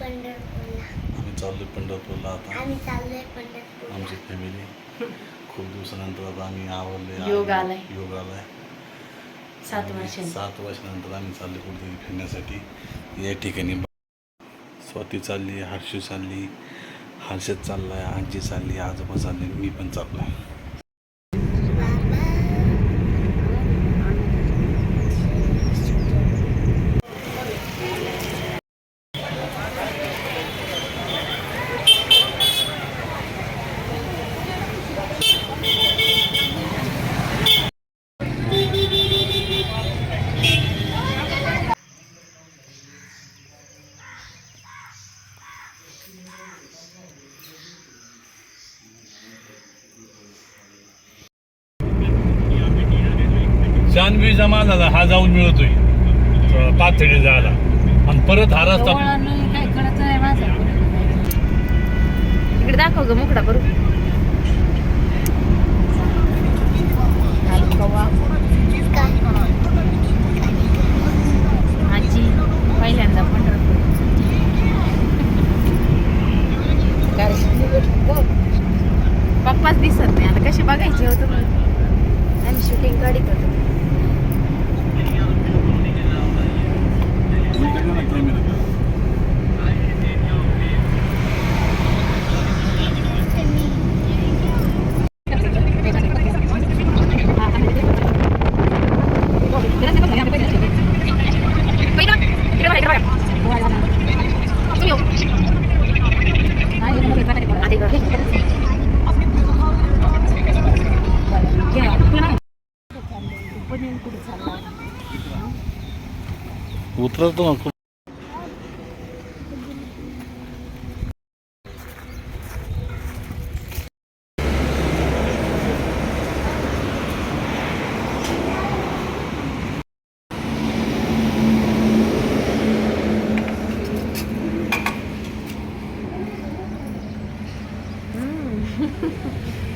पंढरपूरला. आम्ही चाललोय पंढरपूरला आता. आम्ही चाललोय आमची फॅमिली खूप दिवसानंतर आता आम्ही आवडले योग आलाय. योग आलाय. सात आणि वर्षांनी. सात वर्षानंतर आम्ही चालले कुठेतरी फिरण्यासाठी. या ठिकाणी स्वाती चालली हर्षू चालली हर्षद चाललाय आजी चालली आजोबा चालले मी पण चाललोय. जानवी जमा हा जाऊन मिळतोय. अं, पाथडी जायला. आणि परत हा रस्ता काय कळत नाही माझं? इकडे दाखव ग मुकडा बरोबर आजी पहिल्यांदा पंढरपूर. पप्पाच दिसत नाही. आता कशी बघायची होतं? आम्ही शूटिंग काढीत होतो ಉಳಿದಂಗೆ ಕ್ಲೇಮ್ ಇರುತ್ತೆ Bu taraftan okul.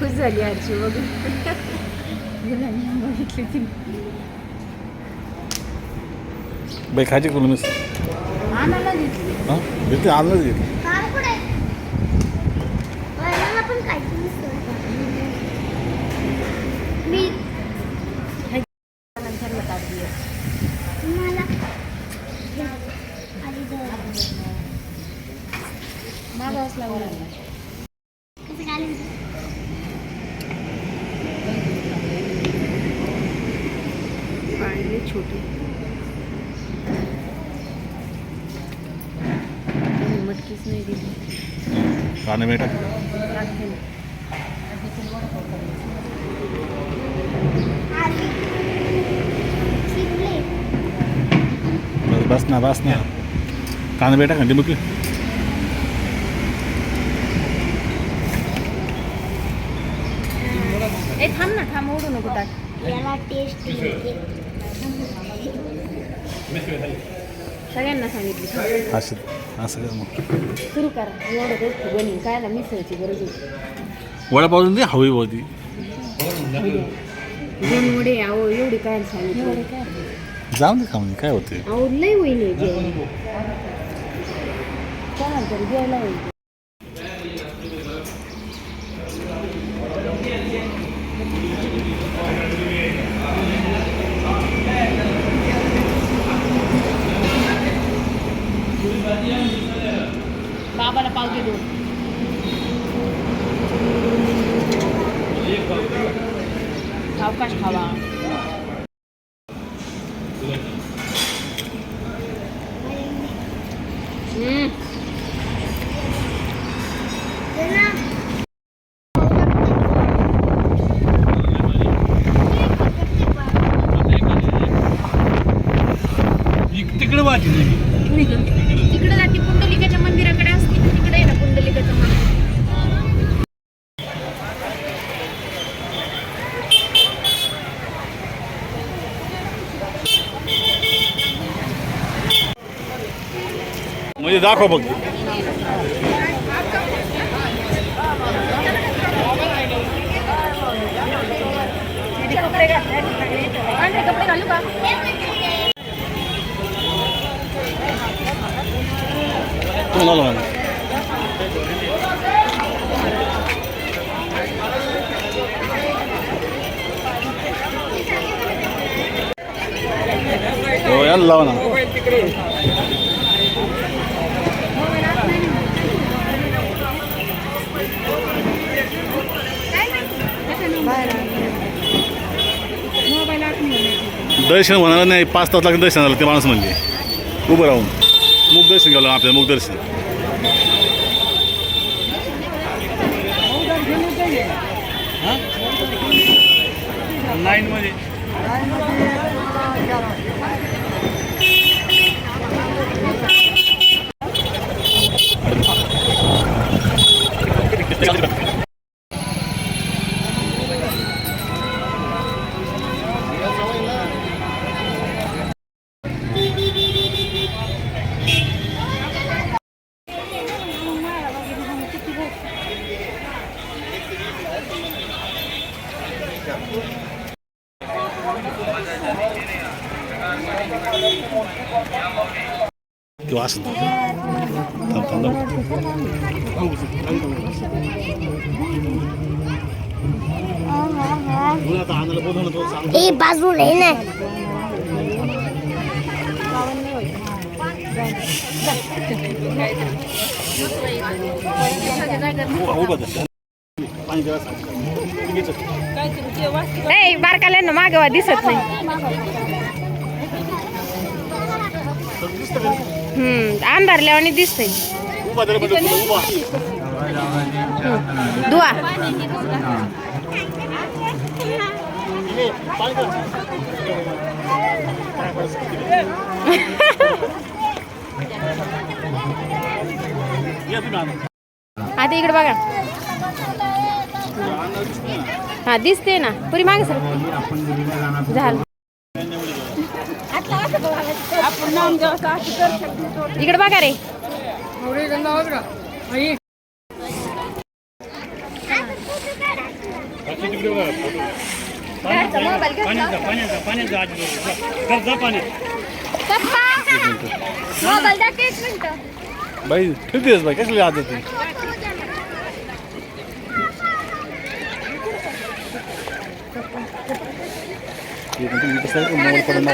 Güzel yer çuvalı. Güzel yer bekledim. बाई खायची करून मिस घेतली हां? घेते आणलंच घेते कार मटकीच नाही दिली काने बेटा लागते ना. आधी शिकले बस बस ना बस ना काने बेटा खंडी मुकी ए थांब ना थांब ओढू नको ताट याला टेस्ट येते सगळ्यांना सांगितली. असं असं कर मग? सुरू करा. एवढं गोष्ट बनी काय ना मिसळची गरज होती वडापाव दे हवी होती दोन वडे अहो एवढी काय सांगितलं? जाऊन दे का म्हणजे काय होते अहो लई होईल जेवण चला तर घ्यायला होईल हम्म. म्हणजे दाखव बघ. आणि तुम्हाला हो याला लावा ना. दर्शन होणार नाही पाच तास लागेल दर्शनाला ते माणूस म्हणजे उभं राहून. मुख दर्शन घ्यावं लागेल आपल्याला मुख दर्शन. लाईन मध्ये किंवा असं थांब थांब नाही बारकाल्यांना मागवा दिसत नाही. हम्म पण उभा. दुआ. आता इकडे बघा. हा दिसते ना. पुरी मागे सर. झालं. इकडे बघा रे. बाई ठेवतेस बाई कसली आदत आहे? हे पण तुम्ही कसं आहे, मोबाईल पडून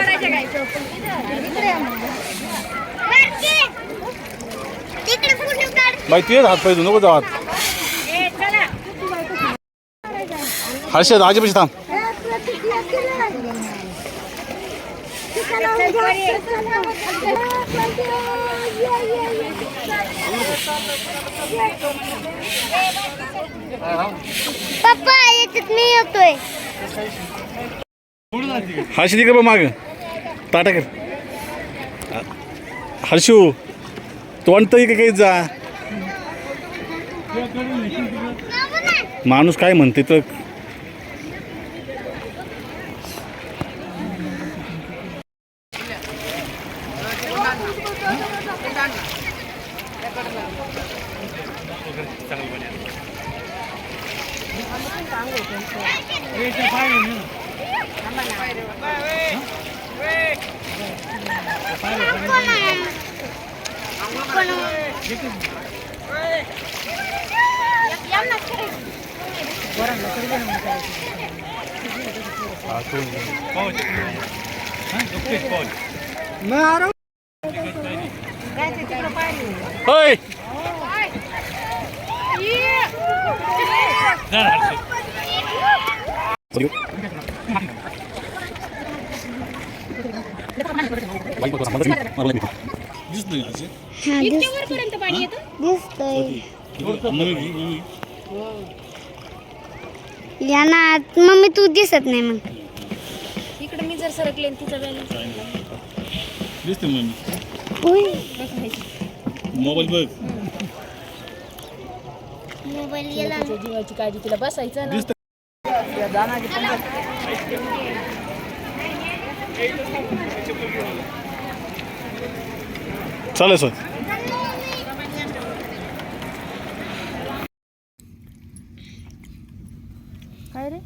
तिकडे फोटो काढ बाई तेच हात पाहिजे नको जाऊ हात हर्षद आजीपाशी थांब. पप्पा याच्यात मी येतोय. हर्षद कर बघ माग. टाटा कर. हर्षू तोंड तरी इकडे काही जा. माणूस काय म्हणते तर? चांगलं जा हर्षद. या ना मम्मी तू दिसत नाही मग. इकडे मी जर सरकले तिचा बॅलन्स दिसते होय. मोबाईल बघ. मोबाईल गेला. जीवाची काळजी तिला बसायचं ना. चालेल सर. काय रे?